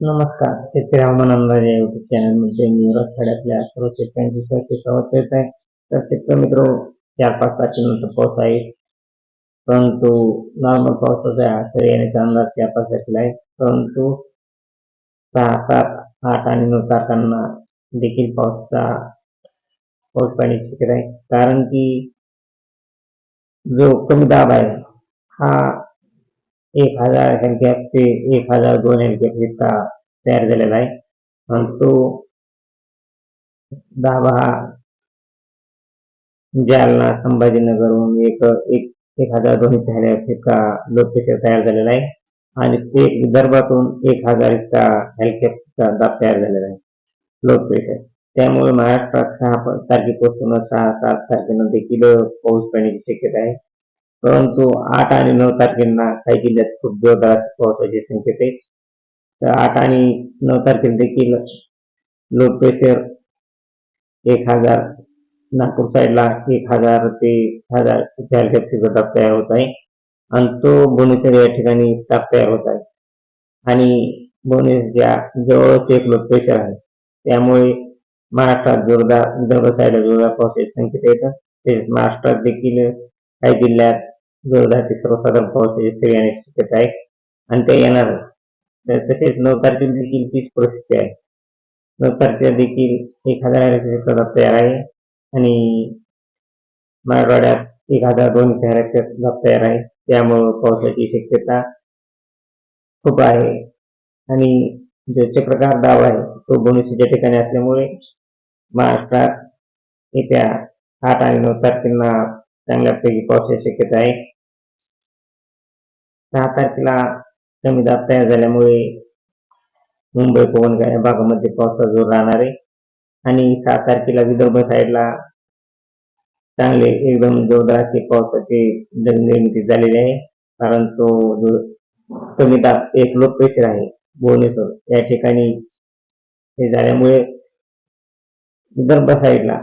नमस्कार शेतकरी हवामान अंदाज या युट्यूब चॅनलमध्ये मी रथाड्यातल्या सर्व शेतकऱ्यांचे सहर्ष स्वागत करीत आहे. तर शेतकरी मित्र चार पाच तारखेनंतर पाऊस आहे. परंतु नॉर्मल पावसाचा सर येण्याचा अंदाज चार पाच तारखेला आहे. परंतु सहा सात आठ आणि नऊ तारखांना देखील पावसाचा पाऊस पाण्याची शक्यता आहे. कारण की जो कमी दाब आहे हा एक हजार हेलकॅप ते एक हजार दोन हेलकॅप इतका तयार झालेला आहे. आणि तो दाबा हा जालना संभाजीनगरहून एक एक एक हजार दोन हेलकॅप इतका लोकपेशर तयार झालेला आहे. आणि ते विदर्भातून एक हजार इतका हेलकॅपचा दाब तयार झालेला आहे. लोकपेशर त्यामुळे महाराष्ट्रात सहा तारखेपासून सहा सात तारखेनंतर देखील पाऊस पडण्याची शक्यता आहे. परंतु आठ आणि नऊ तारखेंना काही जिल्ह्यात खूप जोरदार असे पावसाची संकेत आहे तर आठ आणि नऊ तारखेला देखील लो प्रेशर एक हजार नागपूर साईडला एक हजार ते हजार हेलकॅपचा दाब तयार होत आहे. आणि तो भुवनेश्वर या ठिकाणी ताप तयार होत आहे. आणि भुवनेश्वरच्या जवळच एक लो प्रेशर आहे. त्यामुळे महाराष्ट्रात जोरदार विदर्भ साईडला जोरदार पावसाचे संकेत येतात तसेच महाराष्ट्रात देखील काही जिल्ह्यात जोरदार ते सर्वसाधारण पावसाची सरी येण्याची शक्यता आहे. आणि ते येणार तर तसेच नऊ तारखेला देखील तीच परिस्थिती आहे. नऊ तारखेला देखील एक हजार हेक्टर तयार आहे. आणि मराठवाड्यात एक हजार दोन हेक्टर तयार आहे. त्यामुळं पावसाची शक्यता खूप आहे. आणि जो चक्रकार दाब आहे तो भुवनेश्वरच्या ठिकाणी असल्यामुळे महाराष्ट्रात येत्या आठ आणि नऊ तारखेला चांगल्यापैकी पावसाची शक्यता आहे सहा तारखेला कमी दाब तयार झाल्यामुळे मुंबई पवन भागामध्ये पावसाचा जोर राहणार आहे आणि सहा तारखेला विदर्भ साईडला चांगले एकदम जोरदार असे पावसाचे ढग निर्मिती झालेले आहे कारण तो जो कमी दाब एक लो प्रेशर आहे भुवनेश्वर या ठिकाणी हे झाल्यामुळे विदर्भ साईडला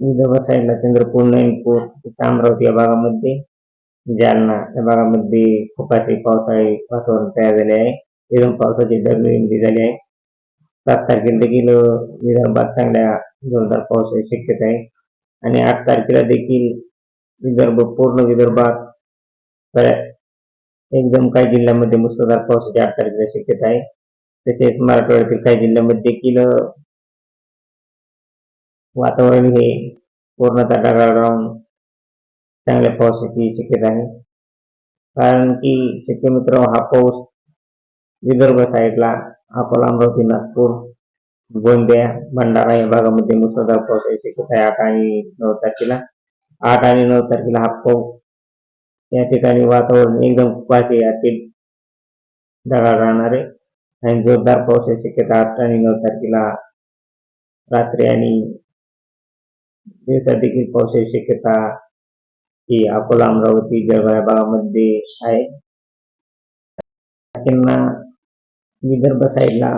विदर्भ साईडला चंद्रपूर नैनपूर अमरावती या भागामध्ये जालना या भागामध्ये खूप पावसाळी वातावरण तयार झाले आहे. एकदम पावसाची ढग झाली आहे. सात तारखेला देखील विदर्भात चांगल्या जोरदार पावसाची शक्यता आहे. आणि आठ तारखेला देखील विदर्भ पूर्ण विदर्भात एकदम काही जिल्ह्यामध्ये मुसळधार पावसाची आठ तारखेला शक्यता आहे. तसेच मराठवाड्यातील काही जिल्ह्यामध्ये देखील वातावरण हे पूर्णतः ढगाळ राहून चांगल्या पावसाची शक्यता आहे. कारण की शक्य मित्र हा पाऊस विदर्भ साईडला अकोला अमरावती नागपूर गोंदिया भंडारा या भागामध्ये मुसळधार पावसाची शक्यता आहे. आठ आणि नऊ तारखेला आठ आणि नऊ तारखेला हा पाऊस या ठिकाणी वातावरण एकदम पाचे यातील ढगाळ राहणार आहे. आणि जोरदार पावसाची शक्यता आठ आणि नऊ तारखेला रात्री आणि दिवसात देखील पावसाची शक्यता ही अकोला अमरावती जळगाव या भागामध्ये आहे. त्यांना विदर्भ साईडला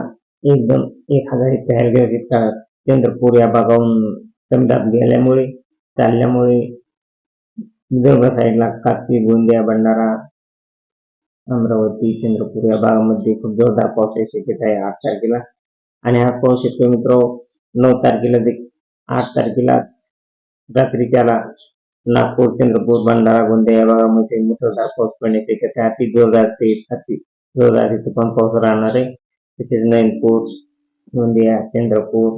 एकदम एक हजार इतका चंद्रपूर या भागाहून समजात गेल्यामुळे चालल्यामुळे विदर्भ साईडला कापी गोंदिया भंडारा अमरावती चंद्रपूर या भागामध्ये खूप जोरदार पावसाची शक्यता आहे आठ तारखेला. आणि हा पाऊस शेतकरी मित्र नऊ तारखेला देखील आठ तारखेला रात्रीच्याला नागपूर चंद्रपूर भंडारा गोंदिया या भागामध्ये मुसळधार पाऊस पडण्याची शक्यता अति जोरदार ते अति जोरदार इथं पण पाऊस राहणार आहे. तसेच नैनपूर गोंदिया चंद्रपूर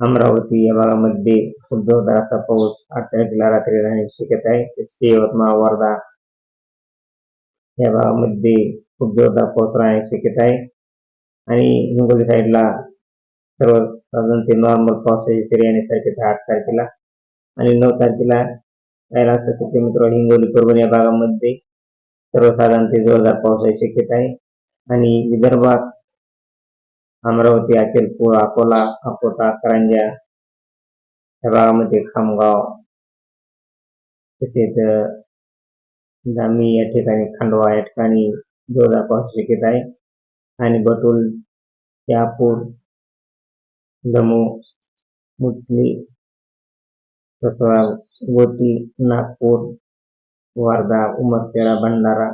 अमरावती या भागामध्ये खूप जोरदार असा पाऊस आठ तारखेला रात्री राहण्याची शक्यता आहे. तसेच यवतमाळ वर्धा या भागामध्ये खूप जोरदार पाऊस राहण्याची शक्यता आहे. आणि हिंगोली साईडला सर्व साधारण ते नॉर्मल पावसाची सरी येण्यासारखे आठ तारखेला. आणि नऊ तारखेला राहिला असता शेतकरी मित्र हिंगोली परभणी या भागामध्ये सर्वसाधारण ते जोरदार पावसाची शक्यता आहे. आणि विदर्भात अमरावती अचलपूर अकोला अकोटा करंजा या भागामध्ये खामगाव तसेच जामी या ठिकाणी खांडवा या ठिकाणी जोरदार पावसाची शक्यता आहे. आणि बटुल शहापूर दमू मुटली तसं गोटी नागपूर वर्धा उमरखेडा भंडारा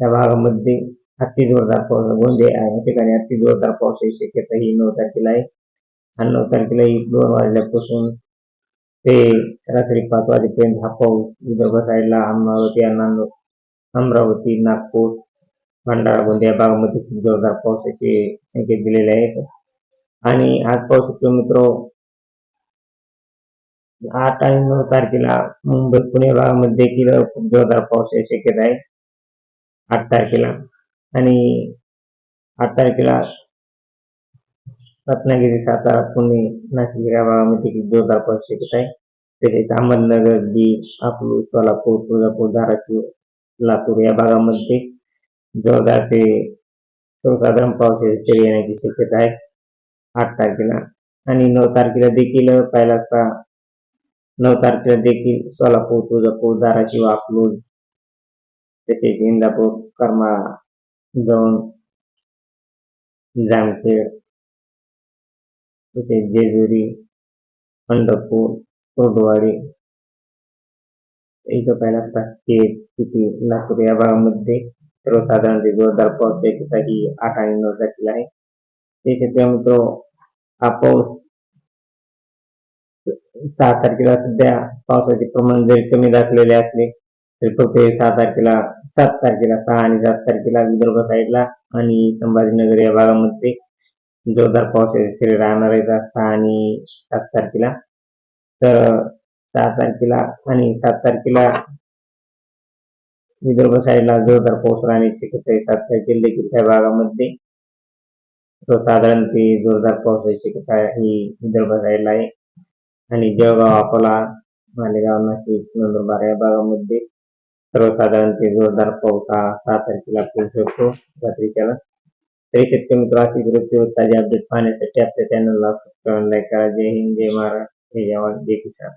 या भागामध्ये अति जोरदार पाऊस गोंदे आहे या ठिकाणी अति जोरदार पावसाची शक्यता ही नऊ तारखेला आहे. आणि नऊ तारखेला ही दोन वाजल्यापासून ते रात्री पाच वाजेपर्यंत हा पाऊस विदर्भ साईडला अमरावती अमरावती नागपूर भंडारा गोंदिया भागामध्ये खूप जोरदार पावसाचे संकेत दिलेले आहेत आणि आज पावसाचे मित्र आठ आणि नऊ तारखेला मुंबई पुणे भागामध्ये देखील खूप जोरदार पावसाची शक्यता आहे. आठ तारखेला. आणि आठ तारखेला रत्नागिरी सातारा पुणे नाशिक या भागामध्ये देखील जोरदार पाऊस शक्यता आहे. तसेच अहमदनगर बीड अकलूज सोलापूर तुळजापूर धाराशिव लातूर या भागामध्ये जोरदार ते सर्वसाधारण पावसाची सरी येण्याची शक्यता आहे. आठ तारखेला. आणि नऊ तारखेला देखील पहिला नऊ तारखेला देखील सोलापूर तुळजापूर धाराशिव अकलूज तसेच इंदापूर करमाळा जाऊन जामखेड तसेच जेजुरी पंढरपूर कुर्डवाडी इथं पहिला सातशे किती नागपूर या भागामध्ये सर्वसाधारण ते जोरदार पाऊस शक्यता ही आठ आणि नऊ तारखेला आहे. त्याच्यात मित्र हा पाऊस सहा तारखेला सध्या पावसाचे प्रमाण जरी कमी दाखलेले असले तरी फक्त सहा तारखेला सात तारखेला सहा आणि सात तारखेला विदर्भ साईडला आणि संभाजीनगर या भागामध्ये जोरदार पावसाचे सरी राहणार आहेत सहा आणि सात तारखेला. तर सहा तारखेला आणि सात तारखेला विदर्भ साईडला जोरदार पाऊस राहण्याची शक्यता आहे. सात तारखेला देखील त्या भागामध्ये साधारण ते जोरदार पावसाची शक्यता ही विदर्भ साईडला आहे. आणि जळगाव अकोला मालेगाव नाशिक नंदुरबार या भागामध्ये सर्वसाधारण ते जोरदार पाऊस हा सहा तारखेला पडू शकतो रात्रीच्या तरी शेतकरी मित्र अशी ताजे अपडेट पाहण्यासाठी आपल्या चॅनलला सबस्क्राईब लाईक करा. जय हिंद जय महाराष्ट्र जय जवान जय किसान.